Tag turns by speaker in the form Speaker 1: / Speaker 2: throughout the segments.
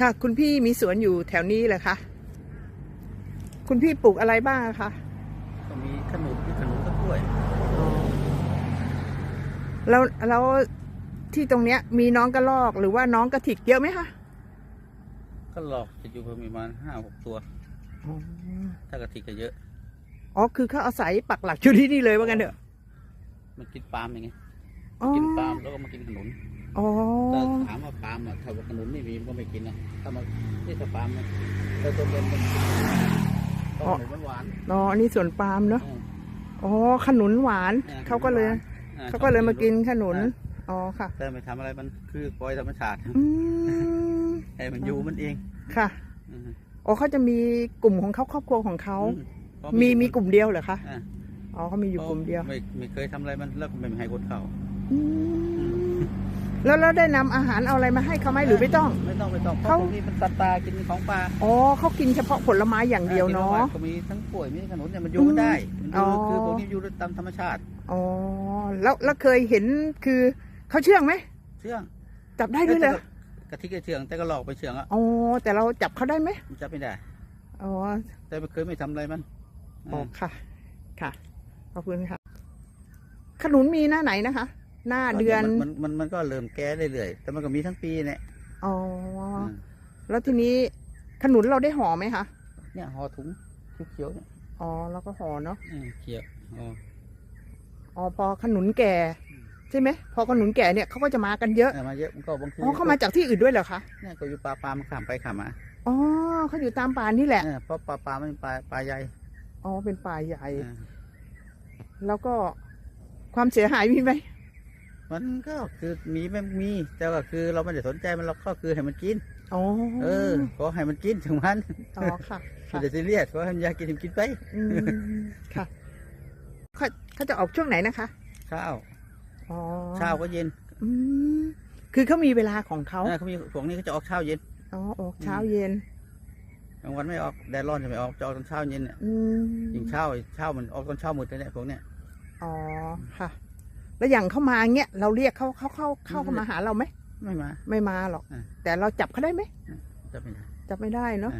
Speaker 1: ค่ะ คุณพี่มีสวนอยู่แถวนี้เหรอคะ คุณพี่ปลูกอะไรบ้างอะคะ
Speaker 2: ก็มีขนุนมีขนุนกับกล้วย
Speaker 1: แล้วแล้วที่ตรงเนี้ย มีน้องกระรอกหรือว่าน้องกระถิกเยอะไหมคะ
Speaker 2: ก็หลอกจะอยู่ประมาณห้าหกตัว ถ้ากะทิก็เยอะ
Speaker 1: อ๋อ คือเขาอาศัยปักหลักอยู่ที่นี่เลยว่ากันเถอะ
Speaker 2: มันกินปาล์มอย่างไง
Speaker 1: อ๋อ
Speaker 2: กินปาล์มแล้วก็มากินขนุน
Speaker 1: อ๋อ
Speaker 2: แต่ถามว่าปาล์มอะถ้าว่าขนุนไม่มีมันก็ไม่กินนะถ้ามาที่ถ้าปาล์มมันแต่ตัวเป็นมันกินต้มขนุนมันหวาน
Speaker 1: อ๋ออันนี้สวนปาล์มเนาะ
Speaker 2: เออ
Speaker 1: อ๋อขนุนหวาน
Speaker 2: นี่ย
Speaker 1: เขาก็เลย
Speaker 2: ขนุนหวาน
Speaker 1: เขาก็เลยมากินขนุน
Speaker 2: อ่า
Speaker 1: อ๋อค่ะ
Speaker 2: แต่ไม่ทำอะไรมันคือปล่อยธรรมชาติ
Speaker 1: อืม
Speaker 2: ให้มันอยู่มันเอง
Speaker 1: ค่ะ
Speaker 2: อืม
Speaker 1: อ๋อเขาจะมีกลุ่มของเขาครอบครัวของเขา
Speaker 2: อืเพราะ
Speaker 1: มีมีกลุ่มเดียวเหรอคะ
Speaker 2: อ่า
Speaker 1: อ๋อเขามีอยู่กลุ่มเดียว
Speaker 2: ไม่ไม่เคยทำอะไรมันแล้วก็ไม่ให้คนเข้า
Speaker 1: อืม แล้วเราได้นำอาหารเอาอะไรมาให้เขาไหมหรือไม่ต้อง
Speaker 2: ไม่ต้องไม่ต้องเพ
Speaker 1: เขา
Speaker 2: ราะพวกนี้มันสัตว์ป่ากินของป่า
Speaker 1: อ๋อเขากินเฉพาะผลไม้อย่างเดียวเนาะ
Speaker 2: ก็มีทั้งกล้วยมีขนุนเนี่ยมันอยู่มันได้มันอยู่
Speaker 1: อ๋อ
Speaker 2: คือพวกนี้อยู่ตามธรรมชาติ
Speaker 1: อ๋อแล้วแล้วเคยเห็นคือเขาเชื่องไหม
Speaker 2: เชื่อง
Speaker 1: จับได้ด้วยเหรอกะ
Speaker 2: ทิก็เชื่องแต่ก็หลอกไปเชื่องอะ
Speaker 1: อ๋อแต่เราจับเขาได้ไหม
Speaker 2: มันจับไม่ได้
Speaker 1: อ๋อ
Speaker 2: แต่ไม่เคยไม่ทำอะไรมัน
Speaker 1: อ๋อค่ะ ค่ะขอบคุณค่ะ ขนุนมีหน้าไหนนะคะ หน้าเดือน
Speaker 2: มันมันมันก็เริ่มแก่เรื่อยๆแต่มันก็มีทั้งปีเนี่ย
Speaker 1: อ๋อ
Speaker 2: ม
Speaker 1: แล้วทีนี้ขนุนเราได้ห่อไหมคะ
Speaker 2: เนี่ยห่อถุงเขียวๆเนี่ย
Speaker 1: อ๋อแล้วก็ห่อเนาะ
Speaker 2: อืมเขียวอ๋อ
Speaker 1: อ๋อพอขนุนแก่ใช่ไหมพอขนุนแก่เนี่ยเขาก็จะมากันเยอะ
Speaker 2: เออมาเยอะมันก็บางที
Speaker 1: อ๋อเขามาจากที่อื่นด้วยเหรอคะ
Speaker 2: เนี่ยก็อยู่ป่าปลามันข้ามไปข้ามมา
Speaker 1: อ๋อเขาอยู่ตามป่านี่แหละ
Speaker 2: เออเพราะปลาปลามันปลาปลาใหญ่
Speaker 1: อ๋อเป็นป่าใหญ่
Speaker 2: เออ
Speaker 1: แล้วก็ความเสียหายมีไหม
Speaker 2: มันก็คือมีไม่มี แต่ก็คือเราไม่ได้สนใจมันเราก็คือให้มันกิน
Speaker 1: อ๋อ
Speaker 2: เออขอให้มันกินถึงมัน
Speaker 1: อ๋อค่ะ
Speaker 2: ไม่
Speaker 1: ค่ะ
Speaker 2: ได้ซีเรียสขอให้มันอยากกินมันกินไป
Speaker 1: อืมค่ะเขาเขาจะออกช่วงไหนนะคะ
Speaker 2: เช้า
Speaker 1: อ๋อ
Speaker 2: เช้าก็เย็น
Speaker 1: อืมคือเขามีเวลาของเขา
Speaker 2: เออเขามีพวกนี้ก็จะออกเช้าเย็น
Speaker 1: อ๋อออกเช้าเย็น
Speaker 2: กลางวันไม่ออกแดดร้อนจะไม่ออกจะออกตอนเช้าเย็นเนี่ย
Speaker 1: อืม
Speaker 2: ยิงเช้าเช้ามันออกตอนเช้ามืดเลยเนี่ยพวกเนี้ย
Speaker 1: อ๋อค่ะ แล้วอย่างเข้ามาเงี้ยเราเรียกเขาเขาเข้าเข้า
Speaker 2: ไม่
Speaker 1: มาหาเราไหม
Speaker 2: ไม่มา
Speaker 1: ไม่มาหรอก
Speaker 2: อ่า
Speaker 1: แต่เราจับเขาได้ไหม
Speaker 2: จะไม่ได้
Speaker 1: จับไม่ได้เนาะ
Speaker 2: อ่า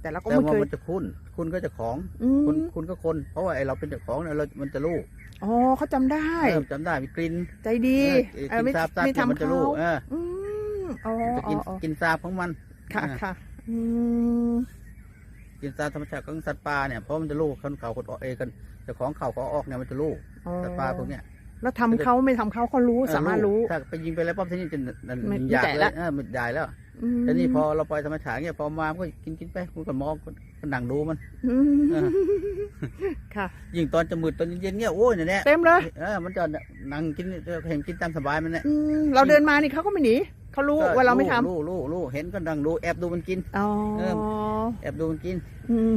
Speaker 1: แต่เราก็
Speaker 2: แต่
Speaker 1: ไม่
Speaker 2: ว่า
Speaker 1: เคย
Speaker 2: มันจะคุ้นคุณก็จะของ
Speaker 1: อืม
Speaker 2: คุณคุณก็คน เพราะว่าไอเราเป็นเจ้าของเนี่ยเรา มันจะรู้
Speaker 1: อ๋อเขาจำได้
Speaker 2: เออจำได้มีกลิ่น
Speaker 1: ใจดี
Speaker 2: เออ
Speaker 1: เออไม่
Speaker 2: กินซาบซาบ
Speaker 1: ไม่
Speaker 2: เนี่ยมัน
Speaker 1: ทำ
Speaker 2: จะ
Speaker 1: เขา
Speaker 2: รู้เออ
Speaker 1: อืมอ๋อ
Speaker 2: จะ
Speaker 1: อ๋
Speaker 2: กิน
Speaker 1: ออ๋อ
Speaker 2: กินซาบของมัน
Speaker 1: ค่ะ
Speaker 2: อ่า
Speaker 1: ค่ะอืม
Speaker 2: กินซาบธรรมชาติของสัตว์ป่าเนี่ยเพราะมันจะรู้คนเขาคนออกเองกันเจ้าของเขาเขาออกเนี่ยมันจะรู้
Speaker 1: อ๋อ
Speaker 2: สัตว์ป่าพวกเนี้ย
Speaker 1: แล้วทำเขาไม่ทำเขาเขารู้
Speaker 2: เออ
Speaker 1: สามารถรู้
Speaker 2: ถ้าไปยิงไปแล้วปั๊บทีนี้จะนั่น
Speaker 1: ไม่
Speaker 2: อยาก
Speaker 1: ไม่จ่าย
Speaker 2: เล
Speaker 1: ละ
Speaker 2: ยเออมันใหญ่แล้ว
Speaker 1: ม
Speaker 2: แต่นี่พอเราปล่อยธรรมชาติเนี่ยพอมามันก็กินกินไปคุณก็มองก็นั่งดูมัน
Speaker 1: อืม
Speaker 2: เออ
Speaker 1: ค่ะ
Speaker 2: ยิ่งตอนจะมืดตอนเย็นๆเนี่ยโอ้ยเนี่ยแหละ
Speaker 1: เต็มเลย
Speaker 2: เออมันจะนั่งกินเห็นกินตามสบายมันเนี่ย
Speaker 1: อืมเราเดินมานี่เขาก็ไม่หนีเขารู้ว่าเราไม่ทำ
Speaker 2: รู้รู้รู้เห็นก็นั่งดูแอบดูมันกิน
Speaker 1: อ๋อ
Speaker 2: เออแอบดูมันกิน
Speaker 1: อืม